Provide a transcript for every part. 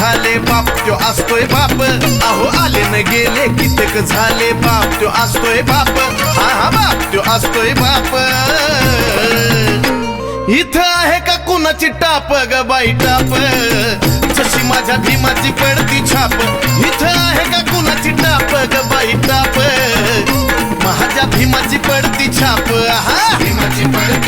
कित्येक झाले बाप त्यो असतोय बाप. अहो आले न गेले कितक झाले बाप त्यो असतोय बाप. हा हा बाप त्यो असतोय बाप. इथं आहे का कुणाची टाप ग बाई टाप? जशी माझ्या भीमाची पडती छाप. इथं आहे का कुणाची टाप ग बाई टाप? माझ्या भीमाची पडती छाप. हा भीमाची पडती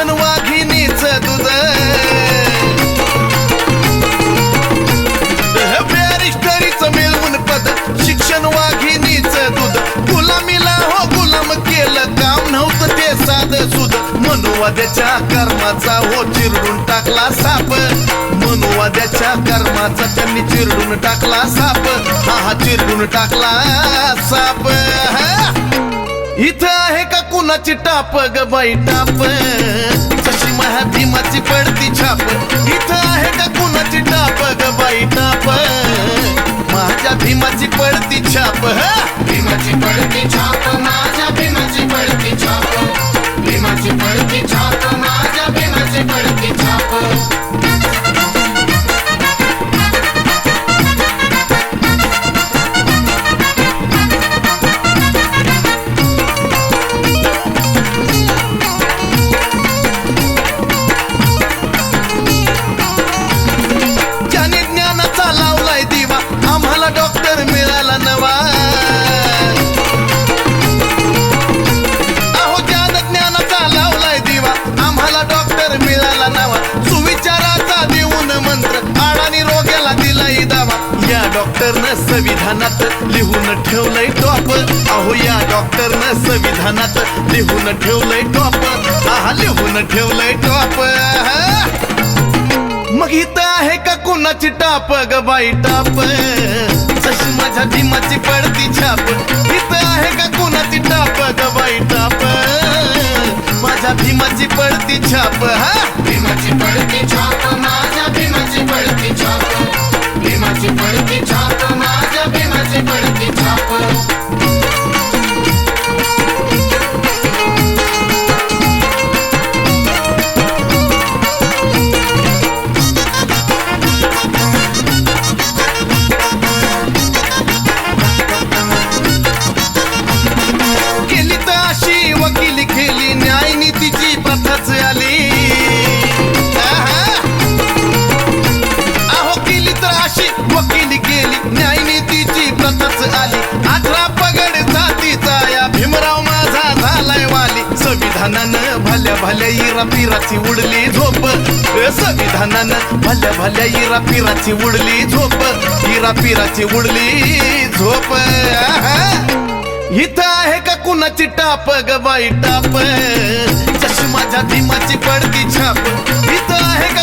शिक्षण वाघिनीच दूध. बॅरिस्टरीचं मिळवून पद शिक्षण वाघिनीच दूध. गुलामीला हो गुलाम केलं काम नव्हतं ते साध सुद मनुवाद्याच्या कर्माचा हो चिरडून टाकला साप. मनुवाद्याच्या कर्माचा त्यांनी चिरडून टाकला साप. हा हा चिरडून टाकला साप. इथं आहे का कुणाची टाप ग बाई टाप? संविधानात लिहून ठेवलंय टॉप अहो या डॉक्टरनं संविधानात लिहून ठेवलंय टॉप आहा लिहून ठेवलंय टॉप मग इथं आहे का कुणाची टाप ग बाई टाप? जशी माझ्या भीमाची पडती छाप. इथं आहे का कुणाची टाप ग बाई टाप? माझ्या भीमाची पडती छाप. हा? भीमाची पडती छाप. संविधानानं भल्या भल्या इरा पिराची उडली झोप. ए, संविधानानं भल्या भल्या इरा पिराची उडली झोप. इरा पिराची उडली झोप. इथं आहे का कुणाची टाप ग बाई टाप? जशी माझ्या भीमाची पडती छाप. इथं आहे का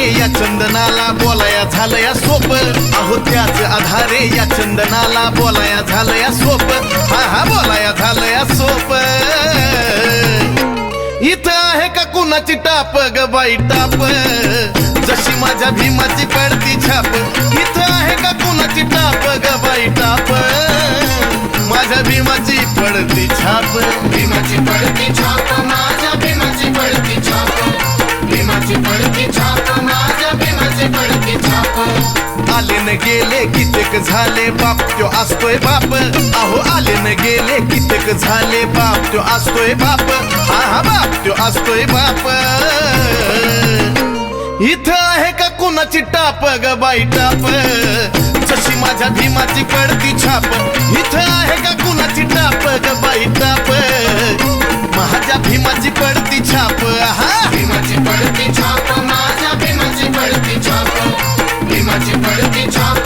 आधारे या चंदनाला बोलाया झालया सोप अहो त्याच आधारे या चंदनाला बोलाया झालया सोप हा हा बोलाया झालया सोप इथं आहे का कुणाची टाप ग बाई टाप? जशी माझ्या भीमाची पडती छाप. इथं आहे का कुणाची टाप ग बाई टाप? माझ्या भीमाची पडती छाप. भीमाची पडती छाप. आले न गेले कित्येक झाले बाप त्यो असतोय बाप. अहो आले न गेले कित्येक झाले बाप त्यो असतोय बाप. हा हा बाप त्यो असतोय बाप. इथं आहे का कुणाची टाप ग बाई टाप? जशी माझ्या भीमाची पडती छाप. इथं आहे का कुणाची टाप ग बाई टाप? माझ्या भीमाची पडती छाप. Party, party, party, party,